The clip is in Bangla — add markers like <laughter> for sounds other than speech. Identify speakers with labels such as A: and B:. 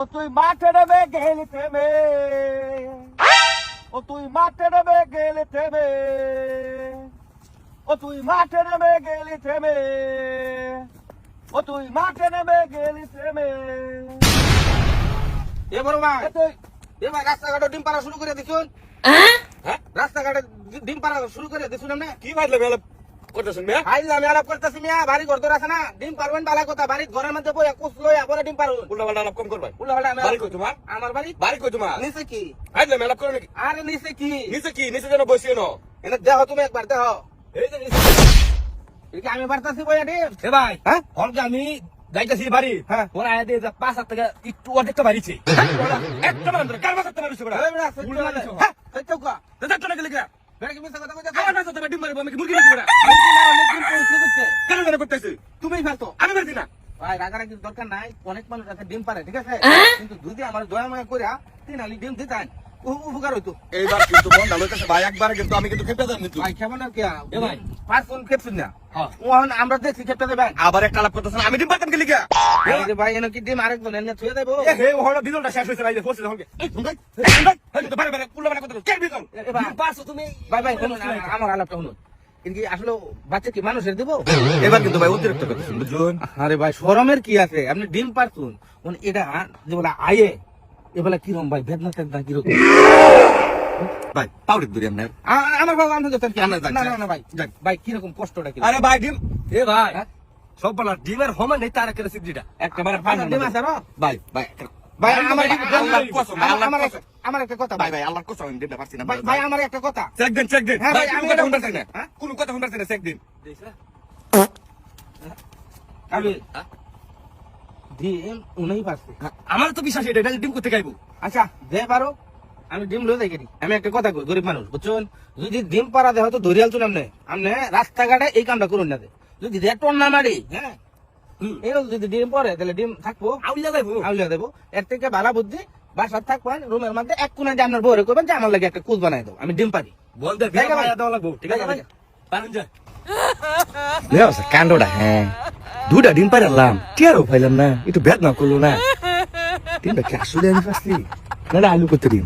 A: ও তুই মাঠে নেমে গেলি থেমে। ও তুই মাঠে নেমে গেলি থেমে। ও তুই মাঠে নেমে গেলি থেমে। ও তুই মাঠে নেমে গেলি থেমে।
B: এ বড় ভাই
A: এ
B: ভাই রাস্তাঘাটে ডিম পাড়া শুরু করে দেখুন হ্যাঁ? রাস্তাঘাটে ডিম পাড়া শুরু করে দেখুন না
A: কি ভাই করতেছেন মেয়া?
B: আইলা আমি আলাপ করতেছি মিয়া বাড়ি ঘর তোর আছে না ডিম পারবেন বালা কথা বাড়ি ঘরের মধ্যে ডিম পারুন
A: উল্টা পাল্টা আলাপ কম করবাই
B: উল্টা পাল্টা আমি
A: বাড়ি কই তোমার?
B: আমার বাড়ি?
A: বাড়ি কই তোমার?
B: নিচে কি?
A: আইলে মেলাপ করো নাকি?
B: আরে নিচে কি?
A: নিচে কি? নিচে যেন বসিয়ে নো
B: এনে দেহ তুমি একবার দেহ
A: এই যে
B: আমি বাড়তাছি বইয়া ডিম।
A: এ ভাই
B: হ্যাঁ?
A: আমি যাইতেছি বাড়ি
B: হ্যাঁ।
A: ওরা আয় দিয়ে পাঁচ হাত থেকে একটু অর্ধেকটা বাড়িছে। একটা কার
B: হ্যাঁ, সত্যি কথা।
A: দাদা চলে গেলে গা
B: বেড়া কি মিথ্যা কথা কইতাছ?
A: আমার কাছে তো ডিম মারবো
B: তুমিই ফেলতো।
A: আমি পারছি না।
B: ভাই রাগারাগির দরকার নাই অনেক মানুষ আছে ডিম পারে ঠিক আছে? কিন্তু যদি আমার দয়া মায়া করে তিন আলি ডিম দিতেন উ- উপকার হইতো।
A: এইবার কিন্তু মন ভালো হইতেছে। ভাই একবার কিন্তু আমি কিন্তু খেপে
B: ভাই কেমন আর কি
A: এ ভাই।
B: পাঁচ ফোন খেপছেন না?
A: হ্যাঁ।
B: আমরা দেখছি খেপতে দেবেন
A: আবার একটা আলাপ করতেছেন। আমি ডিম পারতাম গেলি গা
B: এই ভাই এনে কি ডিম আরেকজন এনে ছুঁয়ে দেবো?
A: হে ওহড়া বিজলটা শেষ হইছে ভাই যে হলকে এই শুনগাই শুনগাই এই তো বারে বারে কুলা বারে কথা কে বিজল
B: এ ভাই।
A: ডিম পারছ তুমি?
B: ভাই ভাই শুনুন আমার- আলাপটা শুনুন। কিন্তু আসলে বাচ্চা কি মানুষের দিব?
A: এবার কিন্তু ভাই অতিরিক্ত করতেছেন
B: আরে ভাই শরমের কি আছে? আপনি ডিম পারতুন এটা যে বলে আয়ে। এ বলে কিরম ভাই? বেদনা তেদনা কীরকম? <laughs>
A: ভাই পাউডি দূরে আপনার
B: আমার বাবা আমি কি? না না ভাই। ভাই কীরকম কষ্টটা কি
A: আরে ভাই ডিম। এ ভাই
B: হ্যাঁ?
A: সব বলা ডিমের হমান নেই তার একটা সিদ্ধিটা একেবারে
B: আপনার ডিম আছে
A: ভাই ভাই
B: ভাই আমার
A: আল্লাহর কসম,
B: আমার- আমার একটা- একটা কথা
A: ভাই ভাই। আল্লাহর কসম আমি ডিমটা পারছি না
B: ভাই ভাই আমার একটা কথা।
A: চেক দিন চেক দিন।
B: হ্যাঁ,
A: ভাই আমি কথা
B: এটা
A: শুনতেছি না।
B: হ্যাঁ?
A: কোন কথা শুনতেছি না চেক দিন।
B: আমি ডিম উনি পারছি।
A: আমার তো বিশ্বাস এটা এটা ডিম করতে গাইবো
B: আচ্ছা দে পারো। আমি ডিম লয়ে যাই আমি একটা কথা কই গরিব মানুষ বুঝছেন? যদি ডিম পাড়া দেহ তো ধরিয়াল চুন আমনে। আমনে রাস্তাঘাটে এই কামটা করুন না দে। যদি রেটন না মারি হ্যাঁ? এরকম যদি ডিম পরে তাহলে ডিম থাকব।
A: আউলিয়া গাইবো
B: আউলিয়া দেবো। এর থেকে ভালো বুদ্ধি বাসার থাকবেন রুমের মধ্যে এক কোণে যে আপনার বউরে করবেন যে আমার লাগে একটা কুচ বানাই দাও আমি ডিম পারি।
A: বল দে
B: ঠিক আছে,
C: কাণ্ডটা হ্যাঁ। দুটা ডিম পাইলাম টিয়ারও পাইলাম না একটু বেদ না করল না। <laughs> ডিমটা কি আসলে আমি পাচ্ছি না আলু করতে দিন